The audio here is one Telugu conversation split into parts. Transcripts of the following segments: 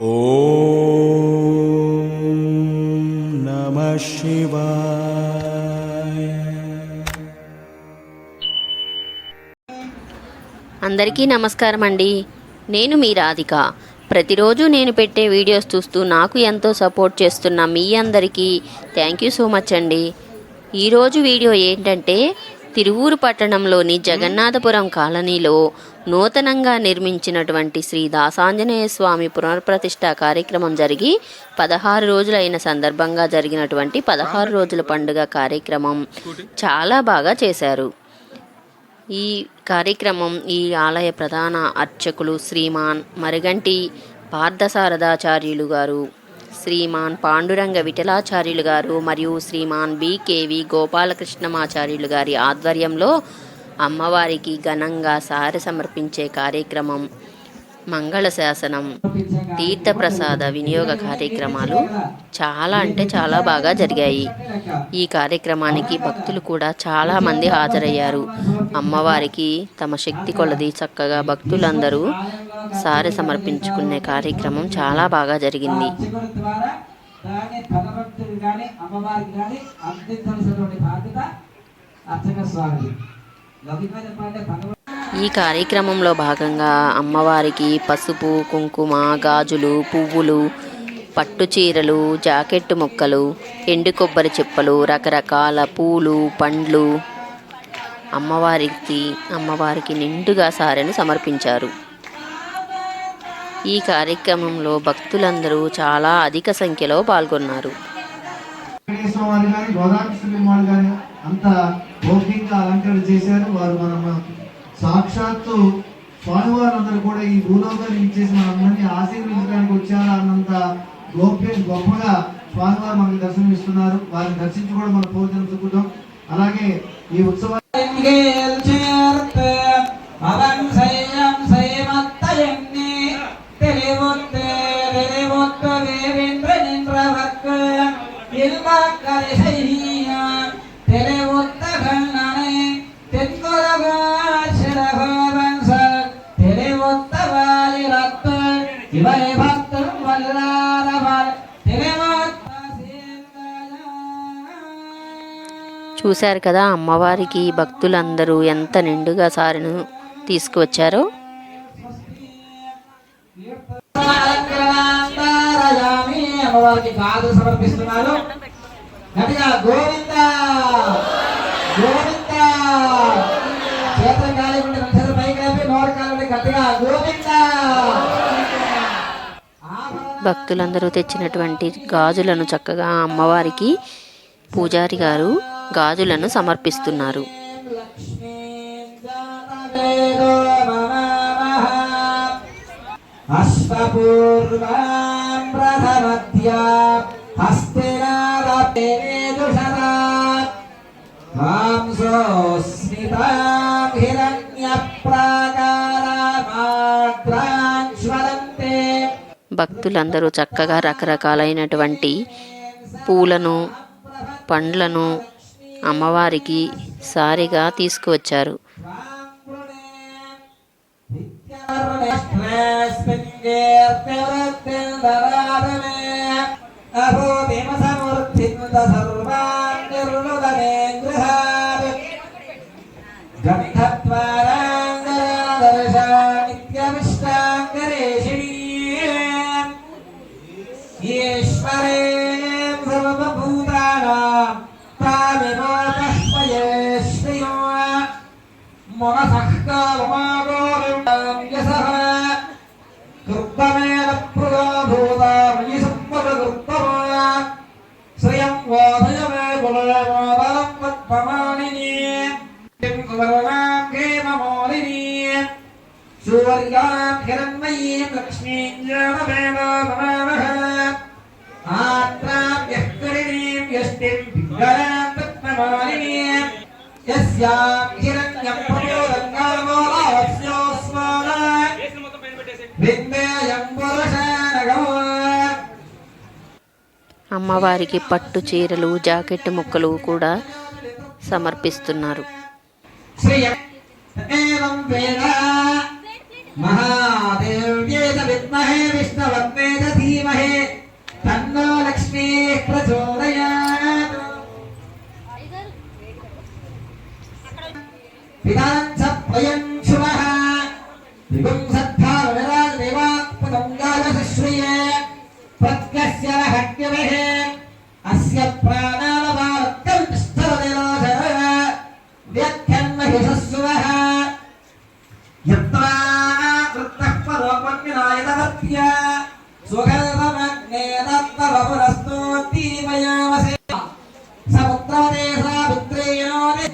నమ అందరికీ నమస్కారం అండి. నేను మీ రాధిక. ప్రతిరోజు నేను పెట్టే వీడియోస్ చూస్తూ నాకు ఎంతో సపోర్ట్ చేస్తున్న మీ అందరికీ థ్యాంక్ యూ సో మచ్ అండి. ఈరోజు వీడియో ఏంటంటే తిరువూరు పట్టణంలోని జగన్నాథపురం కాలనీలో నూతనంగా నిర్మించినటువంటి శ్రీ దాసాంజనేయ స్వామి పునర్ప్రతిష్ఠ కార్యక్రమం జరిగి పదహారు రోజులైన సందర్భంగా జరిగినటువంటి పదహారు రోజుల పండుగ కార్యక్రమం చాలా బాగా చేశారు. ఈ కార్యక్రమం ఈ ఆలయ ప్రధాన అర్చకులు శ్రీమాన్ మరిగంటి పార్థసారదాచార్యులు గారు శ్రీమాన్ పాండురంగ విఠలాచార్యులు గారు మరియు శ్రీమాన్ బికేవి గోపాలకృష్ణమాచార్యులు గారి ఆధ్వర్యంలో అమ్మవారికి ఘనంగా సార సమర్పించే కార్యక్రమం. మంగళ శాసనం తీర్థప్రసాద వినియోగ కార్యక్రమాలు చాలా అంటే చాలా బాగా జరిగాయి. ఈ కార్యక్రమానికి భక్తులు కూడా చాలా మంది హాజరయ్యారు. అమ్మవారికి తమ శక్తి కొలది చక్కగా భక్తులందరూ సారి సమర్పించుకునే కార్యక్రమం చాలా బాగా జరిగింది. అమ్మవారికి ఈ కార్యక్రమంలో భాగంగా అమ్మవారికి పసుపు కుంకుమ గాజులు పువ్వులు పట్టు చీరలు జాకెట్టు ముక్కలు ఎండు కొబ్బరి చెప్పలు రకరకాల పూలు పండ్లు అమ్మవారికి అమ్మవారికి నిండుగా సారెను సమర్పించారు. ఈ కార్యక్రమంలో భక్తులందరూ చాలా అధిక సంఖ్యలో పాల్గొన్నారు. అంత భౌతికంగా అలంకరణ చేశారు. వారు మన సాక్షాత్తు స్వామివారందరూ కూడా ఈ భూలోకాన్ని ఇచ్చేసి మనందరినీ ఆశీర్వదించడానికి వచ్చారా అన్నంత గోప్య గొప్పగా స్వామివారు మనకి దర్శనం ఇస్తున్నారు వారిని దర్శించి కూడా మన పూజలు చెప్పుకుంటాం అలాగే ఈ ఉత్సవాలు చూశారు కదా అమ్మవారికి భక్తులందరూ ఎంత నిండుగా సారెను తీసుకువచ్చారో. అలంకరణాంతరయామి అమ్మవారికి కాదు సమర్పిస్తున్నారు. గట్టిగా గోవింద గోవింద. చేతులు కాలి ఉండి రెండు చేతులు పైకి లేపి నోరు కాలి ఉండి గట్టిగా గోవింద. భక్తులందరూ తెచ్చినటువంటి గాజులను చక్కగా అమ్మవారికి పూజారి గారు గాజులను సమర్పిస్తున్నారు. భక్తులందరూ చక్కగా రకరకాలైనటువంటి పూలను పండ్లను అమ్మవారికి సారిగా తీసుకువచ్చారు. గంధత్వా వాధయమే కులమోదరం పద్మమానిని సువర్ణాం హేమమోలిని సూర్యాం హిరణ్మయీం లక్ష్మీం జానవేదో నమామః ఆత్రాం యఃకరిణీం యష్టిం అమ్మవారికి పట్టు చీరలు జాకెట్ ముక్కలు కూడా సమర్పిస్తున్నారు. విపుంసద్భావరాజ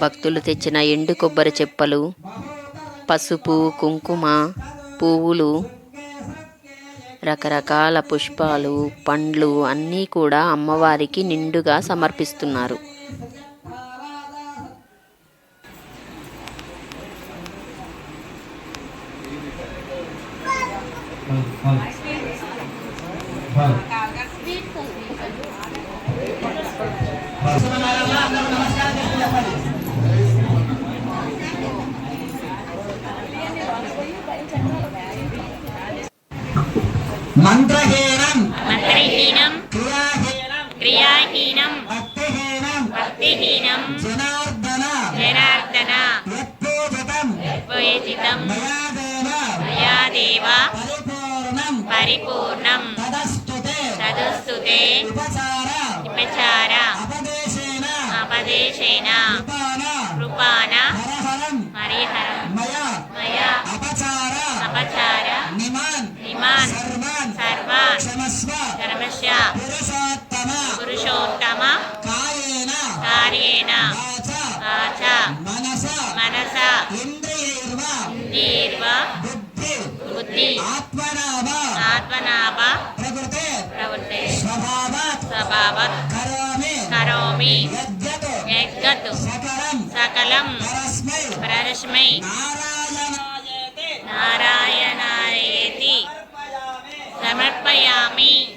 భక్తులు తెచ్చిన ఎండు కొబ్బరి చెప్పలు పసుపు కుంకుమ పువ్వులు రకరకాల పుష్పాలు పండ్లు అన్నీ కూడా అమ్మవారికి నిండుగా సమర్పిస్తున్నారు. మంత్రహీనం. మంత్రహీనం. క్రియాహీనం. క్రియాహీనం. భక్తిహీనం. భక్తిహీనం. జనార్దన. జనార్దన. యత్పూజితం పూజితం మయాదేవ. మయా దేవ పరిపూర్ణం. పరిపూర్ణం. తదస్తుతే. తదుస్తుతే. ఉపచార. ఉపచార. అపదేశేన. అపదేశేన. కృపాన కృపాన హరహరం. హరిహరం. పురుషోత్తమ. పురుషోత్తమ. కాయేన కార్యేణ. వాచ. మనస. మనస. ఇంద్రియైర్వ. దీర్వ బుద్ధి. బుద్ధి. ఆత్మనావ ఆత్మనాభ. ప్రకృతే. ప్రవృత్తే స్వభావాత్. స్వభావత్. కరోమి. కరోమి. యద్యత్ యద్గత్ సకలం. సకలం. పరస్మై. పరస్మై. నారాయణాయేతి. నారాయణాయేతి. సమర్పయామి.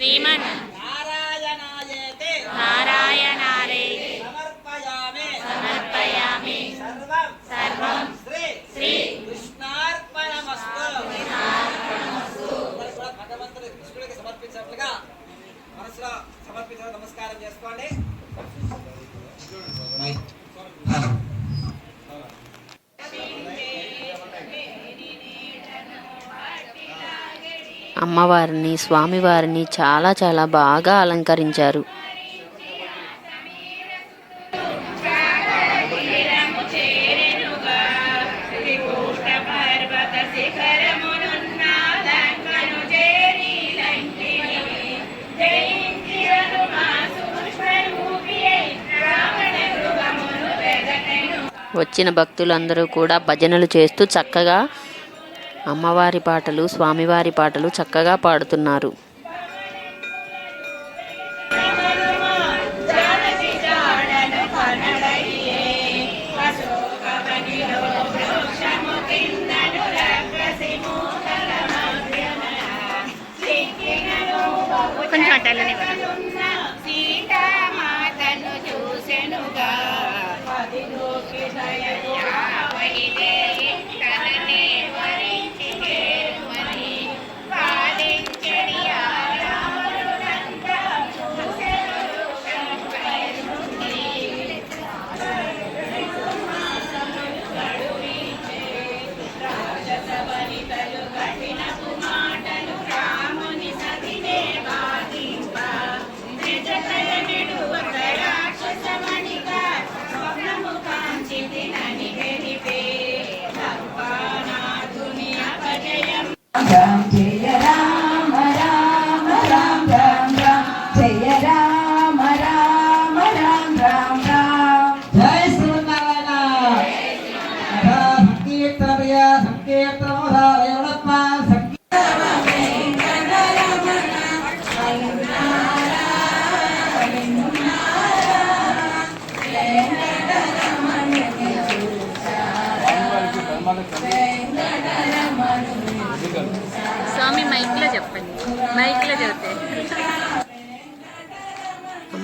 శ్రీమన్ నారాయణాయేతి. నారాయణాయేతి సమర్పయామి. సమర్పయామి. సర్వం. సర్వం. శ్రీ. శ్రీ. కృష్ణార్పణమస్తు. అందరూ కూడా భగవంతుడి కృష్ణుడికి సమర్పించినట్లుగా మనసులో సమర్పించిన నమస్కారం చేసుకోండి. అమ్మవారిని స్వామివారిని చాలా చాలా బాగా అలంకరించారు. వచ్చిన భక్తులందరూ కూడా భజనలు చేస్తూ చక్కగా అమ్మవారి పాటలు స్వామివారి పాటలు చక్కగా పాడుతున్నారు.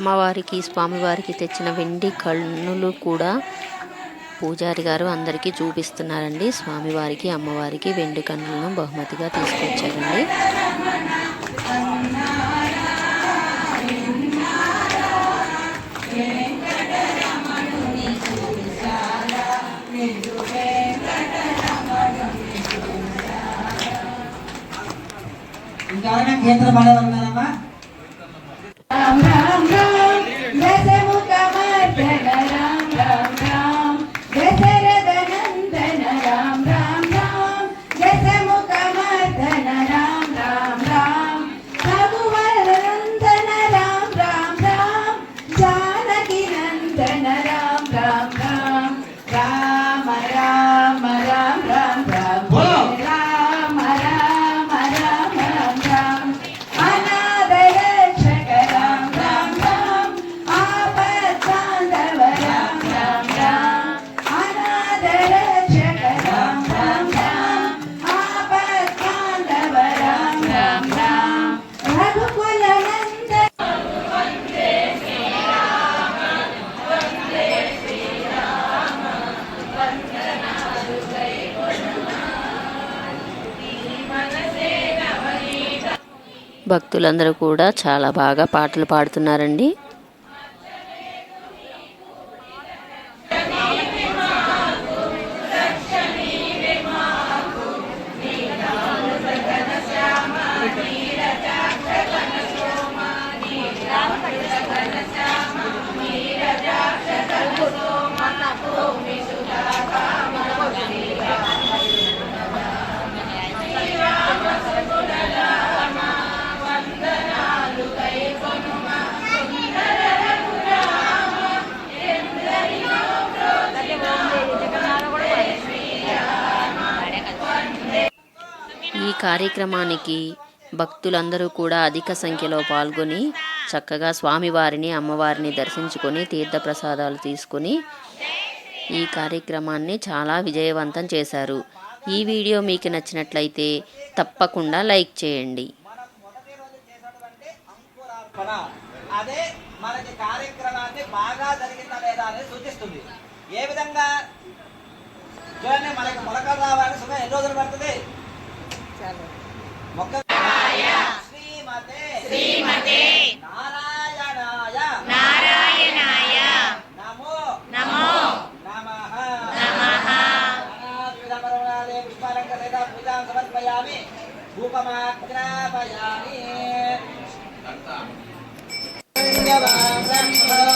అమ్మవారికి స్వామివారికి తెచ్చిన వెండి కన్నులు కూడా పూజారి గారు అందరికీ చూపిస్తున్నారండి. స్వామివారికి అమ్మవారికి వెండి కన్నులను బహుమతిగా తీసుకొచ్చారండి. ఇంకా కేంద్ర ఉన్నారమ్మా పిల్లలందరూ కూడా చాలా బాగా పాటలు పాడుతున్నారండి. కార్యక్రమానికి భక్తులందరూ కూడా అధిక సంఖ్యలో పాల్గొని చక్కగా స్వామివారిని అమ్మవారిని దర్శించుకొని తీర్థప్రసాదాలు తీసుకుని ఈ కార్యక్రమాన్ని చాలా విజయవంతం చేశారు. ఈ వీడియో మీకు నచ్చినట్లయితే తప్పకుండా లైక్ చేయండి. అదే మనకి కార్యక్రమాన్ని బాగా జరిగిందా లేదా అనేది సూచిస్తుంది. ఏ విధంగా? చూడండి మనకి మొలకలు రావాలని సుఖం ఎన్ని రోజులు పడుతుంది? మొక్క శ్రీమతే. శ్రీమతే. నారాయణాయ. నారాయణాయ. నమో. నమో. నమః. నమః. అనాథవిధపరమణాదే పుష్పాలంకరిత పూజాం సమర్పయామి. ధూపమాగ్రాపయామి. ఆచార్య